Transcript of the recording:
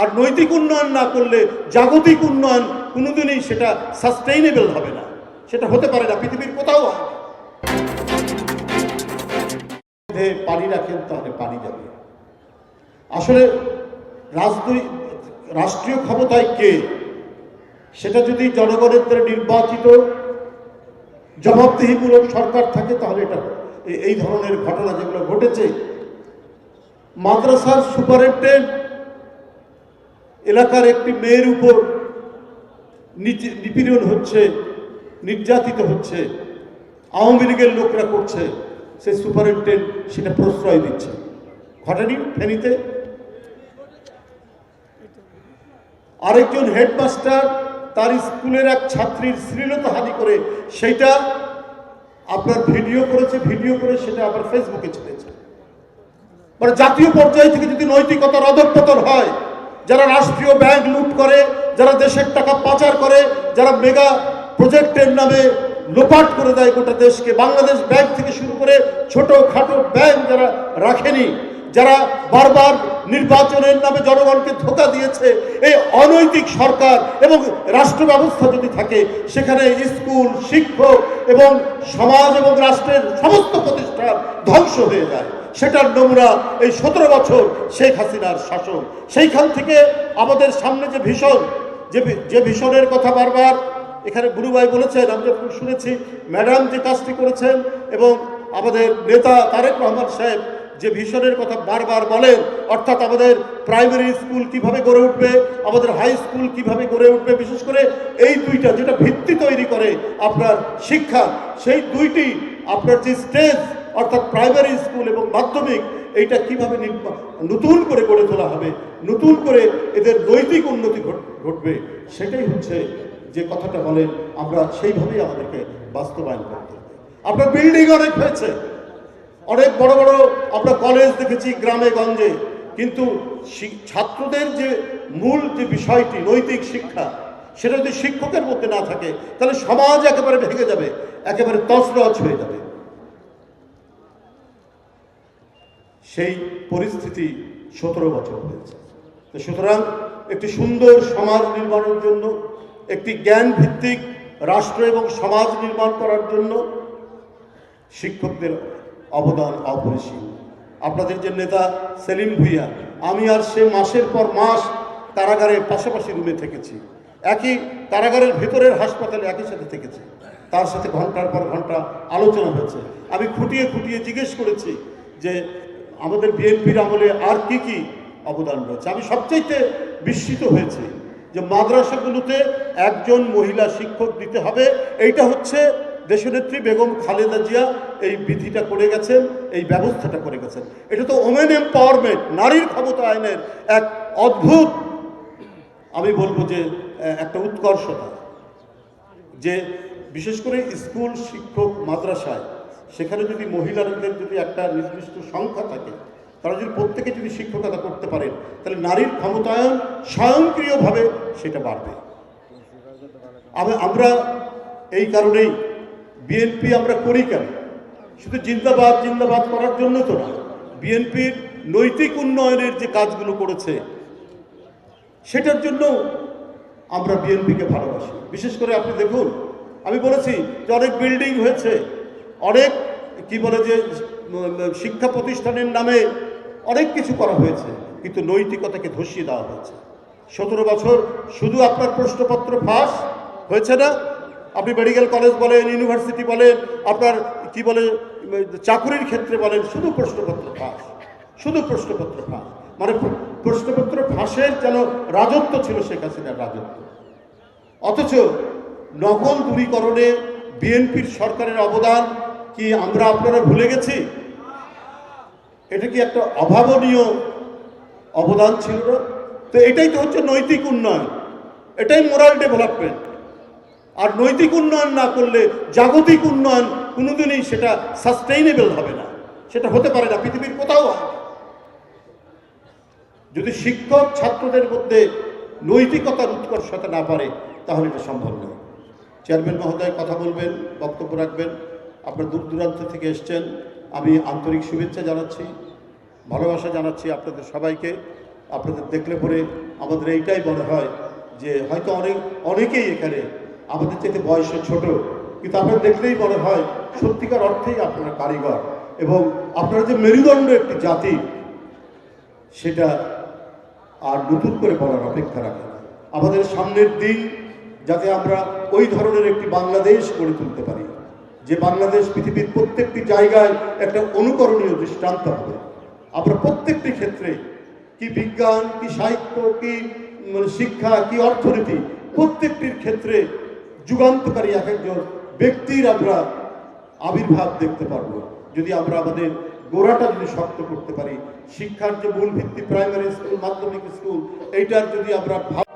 আর নৈতিক উন্নয়ন না করলে জাগতিক উন্নয়ন কোনোদিনই সেটা সাস্টেইনেবল হবে না। সেটা হতে পারে না, পৃথিবীর কোথাও হয়। পানি রাখেন, তাহলে পানি যাবে। আসলে রাজনৈ, রাষ্ট্রীয় ক্ষমতায় কে? সেটা যদি জনগণের দ্বারা নির্বাচিত, জবাবদিহিমূলক সরকার থাকে, তাহলে এটা এই ধরনের ঘটনা যেগুলো ঘটেছে, মাদ্রাসার সুপারিনটেন্ডেন্ট এলাকার একটি মেয়ের উপর নিপীড়ন হচ্ছে, নির্যাতিত হচ্ছে, আওয়ামী লীগের লোকরা করছে, সে সুপারিনটেন্ডেন্ট সেটা প্রশ্রয় দিচ্ছে। ঘটেনি ফেনীতে আরেকজন হেডমাস্টার, তার স্কুলের এক ছাত্রীর শ্লীলতাহানি করে সেইটা আপনার ভিডিও করেছে, ভিডিও করে সেটা আবার ফেসবুকে ছেড়েছে মানে জাতীয় পর্যায় থেকে যদি নৈতিকতার অধঃপতন হয় যারা রাষ্ট্রীয় ব্যাংক লুট করে, যারা দেশের টাকা পাচার করে, যারা মেগা প্রজেক্টের নামে লোপাট করে দেয় গোটা দেশকে, বাংলাদেশ ব্যাংক থেকে শুরু করে ছোট খাটো ব্যাংক যারা রাখেনি যারা বারবার নির্বাচনের নামে জনগণকে ধোকা দিয়েছে, এই অনৈতিক সরকার এবং রাষ্ট্র ব্যবস্থা যদি থাকে, সেখানে স্কুল, শিক্ষক এবং সমাজ এবং রাষ্ট্রের সমস্ত প্রতিষ্ঠান ধ্বংস হয়ে যায়। সেটার নমুনা এই সতেরো বছর শেখ হাসিনার শাসন। সেইখান থেকে আমাদের সামনে যে ভীষণ, যে যে ভীষণের কথা বারবার এখানে গুরুভাই বলেছেন, আমি যখন শুনেছি, ম্যাডাম যে কাজটি করেছেন এবং আমাদের নেতা তারেক রহমান সাহেব যে ভীষণের কথা বারবার বলেন, অর্থাৎ আমাদের প্রাইমারি স্কুল কীভাবে গড়ে উঠবে, আমাদের হাই স্কুল কীভাবে গড়ে উঠবে, বিশেষ করে এই দুইটা যেটা ভিত্তি তৈরি করে আপনার শিক্ষা, সেই দুইটি আপনার যে স্টেজ, অর্থাৎ প্রাইমারি স্কুল এবং মাধ্যমিক, এইটা কীভাবে নতুন করে গড়ে তোলা হবে, নতুন করে এদের নৈতিক উন্নতি ঘটবে, সেটাই হচ্ছে যে কথাটা বলেন, আমরা সেইভাবেই আমাদেরকে বাস্তবায়ন করতে আপনার বিল্ডিং অনেক হয়েছে। অনেক বড় বড় আমরা কলেজ দেখেছি গ্রামে, গঞ্জে। কিন্তু ছাত্রদের যে মূল যে বিষয়টি, নৈতিক শিক্ষা, সেটা যদি শিক্ষকের মধ্যে না থাকে, তাহলে সমাজ একেবারে ভেঙে যাবে, একেবারে তছনছ হয়ে যাবে। সেই পরিস্থিতি সতেরো বছর হয়েছে। তো সুতরাং একটি সুন্দর সমাজ নির্মাণের জন্য, একটি জ্ঞান ভিত্তিক রাষ্ট্র এবং সমাজ নির্মাণ করার জন্য শিক্ষকদের অবদান অপরিসীম। আপনাদের যে নেতা সেলিম ভুইয়া, আমি আর সে মাসের পর মাস কারাগারে পাশাপাশি রুমে থেকেছি। একই কারাগারের ভেতরের হাসপাতালে একই সাথে থেকেছি। তার সাথে ঘণ্টার পর ঘণ্টা আলোচনা হয়েছে। আমি খুঁটিয়ে খুঁটিয়ে জিজ্ঞেস করেছি যে আমাদের বিএনপির আমলে আর কি কি অবদান রয়েছে। আমি সবচাইতে বিস্মিত হয়েছি যে মাদ্রাসাগুলোতে একজন মহিলা শিক্ষক দিতে হবে। এইটা হচ্ছে দেশনেত্রী বেগম খালেদা জিয়া এই বিধিটা করে গেছেন, এই ব্যবস্থাটা করে গেছেন। এটা তো ওমেন এম্পাওয়ারমেন্ট নারীর ক্ষমতা আইনের এক অদ্ভুত, আমি বলব যে একটা উৎকর্ষতা। যে বিশেষ করে স্কুল, শিক্ষক, মাদ্রাসায়, সেখানে যদি মহিলাদের যদি একটা নির্দিষ্ট সংখ্যা থাকে, তারা যদি প্রত্যেকে যদি শিক্ষকতা করতে পারেন তাহলে নারীর ক্ষমতায়ন স্বয়ংক্রিয়ভাবে সেটা বাড়বে। আমি আমরা এই কারণেই বিএনপি আমরা করি কেন? শুধু জিন্দাবাদ জিন্দাবাদ করার জন্য তো না। বিএনপির নৈতিক উন্নয়নের যে কাজগুলো করেছে, সেটার জন্য আমরা বিএনপিকে ভালোবাসি। বিশেষ করে আপনি দেখুন, আমি বলেছি যে অনেক বিল্ডিং হয়েছে, অনেক, কি বলে যে, শিক্ষা প্রতিষ্ঠানের নামে অনেক কিছু করা হয়েছে, কিন্তু নৈতিকতাকে ধসিয়ে দেওয়া হয়েছে। সতেরো বছর শুধু আপনার প্রশ্নপত্র ফাঁস হয়েছে না আপনি মেডিকেল কলেজ বলেন, ইউনিভার্সিটি বলেন, আপনার কি বলে, চাকুরির ক্ষেত্রে বলেন, শুধু প্রশ্নপত্র ফাঁস, শুধু প্রশ্নপত্র ফাঁস। মানে প্রশ্নপত্র ফাঁসের যেন রাজত্ব ছিল শেখ হাসিনার রাজত্ব। অথচ নকল দূরীকরণে বিএনপির সরকারের অবদান কি আমরা আপনারা ভুলে গেছি? এটা কি একটা অভাবনীয় অবদান ছিল তো এটাই তো হচ্ছে নৈতিক উন্নয়ন, এটাই মোরাল ডেভেলপমেন্ট আর নৈতিক উন্নয়ন না করলে জাগতিক উন্নয়ন কোনোদিনই সেটা সাস্টেইনেবল হবে না। সেটা হতে পারে না, পৃথিবীর কোথাও হয় যদি শিক্ষক ছাত্রদের মধ্যে নৈতিকতার উৎকর্ষতা না পারে, তাহলে এটা সম্ভব নয়। চেয়ারম্যান মহোদয়, কথা বলবেন, বক্তব্য রাখবেন। আপনার দূর দূরান্ত থেকে এসছেন। আমি আন্তরিক শুভেচ্ছা জানাচ্ছি, ভালোবাসা জানাচ্ছি আপনাদের সবাইকে। আপনাদের দেখলে পরে আমাদের এইটাই মনে হয় যে হয়তো অনেক অনেকেই এখানে আমাদের চাইতে বয়সে ছোট। কিন্তু আপনারা দেখলেই মনে হয় সত্যিকার অর্থেই আপনারা কারিগর। এবং আপনারা যে মেরুদণ্ড একটি জাতি, সেটা আর নতুন করে বলার অপেক্ষা রাখে আমাদের সামনের দিন যাতে আমরা ওই ধরনের একটি বাংলাদেশ গড়ে তুলতে পারি, যে বাংলাদেশ পৃথিবীর প্রত্যেকটি জায়গায় একটা অনুকরণীয় দৃষ্টান্ত হবে। আমরা প্রত্যেকটি ক্ষেত্রে কি বিজ্ঞান, কি সাহিত্য, কি মানে শিক্ষা, কি অর্থনীতি, প্রত্যেকটির ক্ষেত্রে যুগান্তকারী এক একজন ব্যক্তির আমরা আবির্ভাব দেখতে পারব। যদি আমরা আমাদের গোড়াটা যদি শক্ত করতে পারি, শিক্ষার যে মূল ভিত্তি প্রাইমারি স্কুল মাধ্যমিক স্কুল এইটার যদি আমরা ভাব